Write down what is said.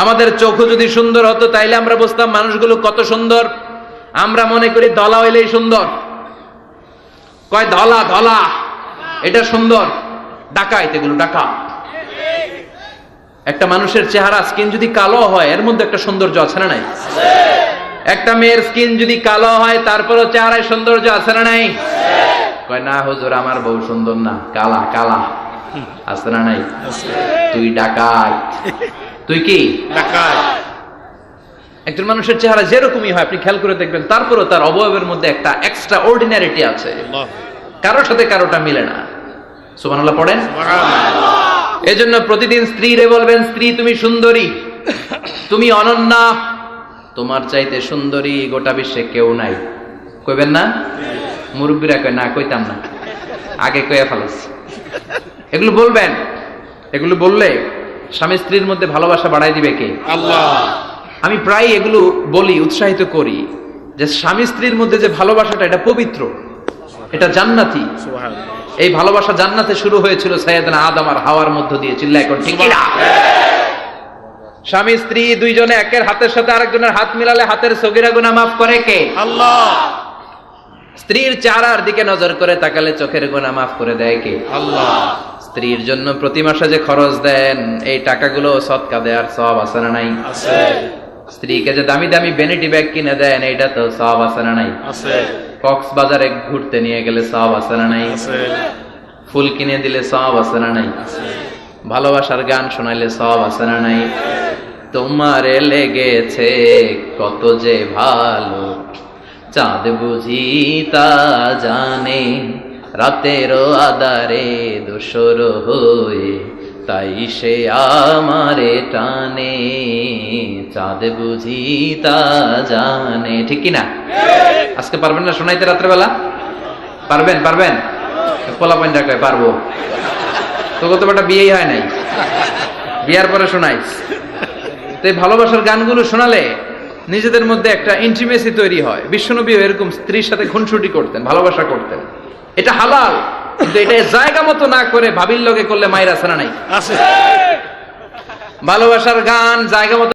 আমাদের চোখও যদি সুন্দর হতো, তাইলে আমরা বুঝতাম মানুষগুলো কত সুন্দর। আমরা মনে করি ধলা হইলেই সুন্দর। কয় ধলা ধলা এটা সুন্দর। ডাকাইতে এগুলো, ডাকা। একটা মানুষের চেহারা স্কিন যদি কালো হয়, এর মধ্যে একটা সৌন্দর্য আছে না নাই? একটা মেয়ের স্কিন যদি কালো হয়, তারপরও চেহারায় সৌন্দর্য আছে না নাই? কয়, না হুজুর, আমার বউ সুন্দর না। কালা কালা। আছে না নাই? তুই ডাকাত। তুই কি? একজন মানুষের চেহারা যেরকমই হয় আপনি খেয়াল করে দেখবেন তারপরও তার অবয়বের মধ্যে একটা এক্সট্রা অর্ডিনারিটি আছে কারোর সাথে কারোটা মিলে না। সুবহানাল্লাহ পড়েন? এজন্য প্রতিদিন স্ত্রীরে বলবেন স্ত্রী তুমি সুন্দরী। তুমি অনন্যা। তোমার চাইতে সুন্দরী গোটা বিশ্বে কেউ নাই। কইবেন না? মুরব্বীরা কয় না কইতাম না। আগে কইয়া ফেলাইছি। এগুলো বলবেন। এগুলো বললে স্বামী স্ত্রীর মধ্যে ভালোবাসা বাড়াই দিবে কে? আল্লাহ। আমি প্রায় এগুলো বলি উৎসাহিত করি যে স্বামী স্ত্রীর মধ্যে যে ভালোবাসাটা এটা পবিত্র এটা জান্নাতি। এই ভালোবাসা জান্নাতে শুরু হয়েছিল সাইয়েদনা আদম আর হাওয়ার মধ্য দিয়ে চিল্লা এখন ঠিক না? স্বামী স্ত্রী দুইজনে একের হাতের সাথে আরেকজনের হাত মিলালে হাতের সগিরা গুনাহ মাফ করে কে? আল্লাহ। স্ত্রীর চেহারার দিকে নজর করে তাকালে চোখের গুনাহ মাফ করে দেয় কে? আল্লাহ। স্ত্রীর জন্য প্রতি মাসে যে খরচ দেন এই টাকাগুলো সৎকা দেওয়ার সব আছে না নাই? স্ত্রীকে যে দামি দামি ভ্যানিটি ব্যাগ কিনে দেন এইটা তো সব আছে না নাই? কক্সবাজারে ঘুরতে নিয়ে গেলে সব আছে না নাই? ফুল কিনে দিলে সব আছে না নাই? ভালোবাসার গান শোনাইলে সব আছে না নাই? তোমারে লেগেছে কত যে ভালো চাঁদ বুঝি তা জানে। রাতেরও আদারে দোসর হয়ে, তাই সে আমারে টানে। চাঁদ বুঝি তা জানে। ঠিক না আজকে পারবেন না শোনাইতে রাত্রেবেলা? পারবেন পারবেন? পোলা পাঞ্জা কয় পারব। তোকে তো বেটা বিয়েই হয় নাই? বিয়ার পরে শোনাইস তো ভালোবাসার গানগুলো শোনালে নিজেদের মধ্যে একটা ইন্টিমেসি তৈরি হয়। বিশ্বনবী এরকম স্ত্রীর সাথে খুনসুটি করতেন ভালোবাসা করতেন। এটা হালাল কিন্তু এটা জায়গা মতো না করে ভাবির লগে করলে মায়ের না নাই। ভালোবাসার গান জায়গা মতো